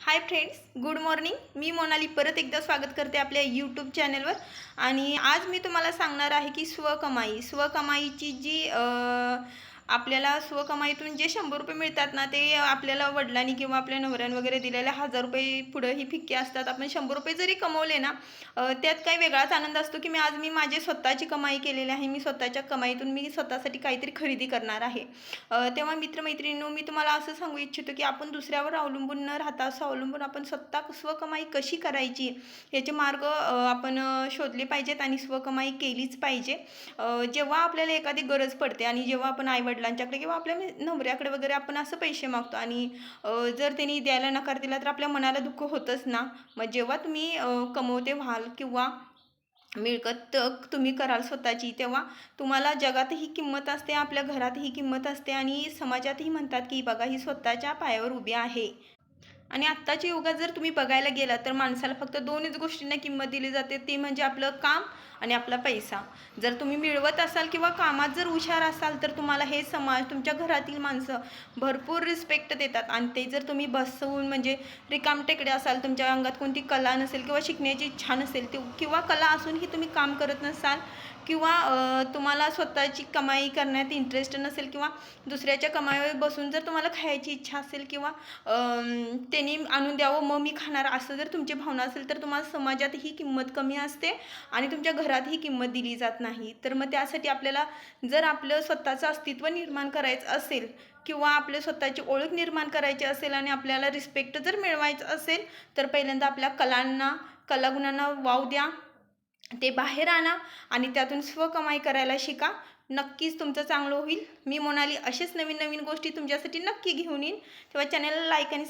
हाय friends good morning मी मोनाली परत एकदा स्वागत करते आपल्या यूट्यूब चॅनलवर आणि आज मी तुम्हाला सांगणार आहे की स्वकमाई. स्वकमाईची जी आ... आपल्याला स्वकमाईतून जे शंभर रुपये मिळतात ना ते आपल्याला वडिलांनी किंवा आपल्या नवऱ्यानं वगैरे दिलेले हजार रुपये पुढं ही फिक्के असतात. आपण शंभर रुपये जरी कमवले ना त्यात काही वेगळाच आनंद असतो की मी आज मी माझे स्वतःची कमाई केलेली आहे मी स्वतःच्या कमाईतून मी स्वतःसाठी काहीतरी खरेदी करणार आहे. तेव्हा मित्रमैत्रिणींनो मी तुम्हाला असं सांगू इच्छितो की आपण दुसऱ्यावर अवलंबून न राहता असं अवलंबून आपण स्वतः स्वकमाई कशी करायची याचे मार्ग आपण शोधले पाहिजेत आणि स्वकमाई केलीच पाहिजे. जेव्हा आपल्याला एखादी गरज पडते आणि जेव्हा आपण वडिलांच्याकडे किंवा आपल्या नवऱ्याकडे वगैरे आपण असं पैसे मागतो. आणि जर त्यांनी द्यायला नकार दिला तर आपल्या मनाला दुःख होतंच ना. मग जेव्हा तुम्ही कमवते व्हाल किंवा मिळकत तुम्ही कराल स्वतःची तेव्हा तुम्हाला जगातही किंमत असते आपल्या घरातही किंमत असते आणि समाजातही म्हणतात की बघा ही स्वतःच्या पायावर उभी आहे. आणि आत्ताच्या युगात जर तुम्ही बघायला गेला तर माणसाला फक्त दोनच गोष्टींना किंमत दिली जाते. ती म्हणजे आपलं काम आणि आपला पैसा. जर तुम्ही मिळवत असाल किंवा कामात जर हुशार असाल तर तुम्हाला हे समाज तुमच्या घरातील माणसं भरपूर रिस्पेक्ट देतात. आणि ते जर तुम्ही बसवून म्हणजे रिकाम टेकडे असाल तुमच्या अंगात कोणती कला नसेल किंवा शिकण्याची इच्छा नसेल ती किंवा कला असूनही तुम्ही काम करत नसाल किंवा तुम्हाला स्वतःची कमाई करण्यात इंटरेस्ट नसेल किंवा दुसऱ्याच्या कमाईवर बसून जर तुम्हाला खायची इच्छा असेल किंवा ते त्यांनी आणून द्यावं मग मी खाणार. असं जर तुमची भावना असेल तर तुम्हाला समाजात ही किंमत कमी असते आणि तुमच्या घरात ही किंमत दिली जात नाही. तर मग त्यासाठी आपल्याला जर आपलं स्वतःचं अस्तित्व निर्माण करायचं असेल किंवा आपल्या स्वतःची ओळख निर्माण करायची असेल आणि आपल्याला रिस्पेक्ट जर मिळवायचं असेल तर पहिल्यांदा आपल्या कलांना कलागुणांना वाव द्या. ते बाहेर आणा आणि त्यातून स्वकमाई करायला शिका. नक्कीच तुमचं चांगलं होईल. मी म्हणाली असेच नवीन नवीन गोष्टी तुमच्यासाठी नक्की घेऊन येईन. तेव्हा चॅनलला लाईक आणि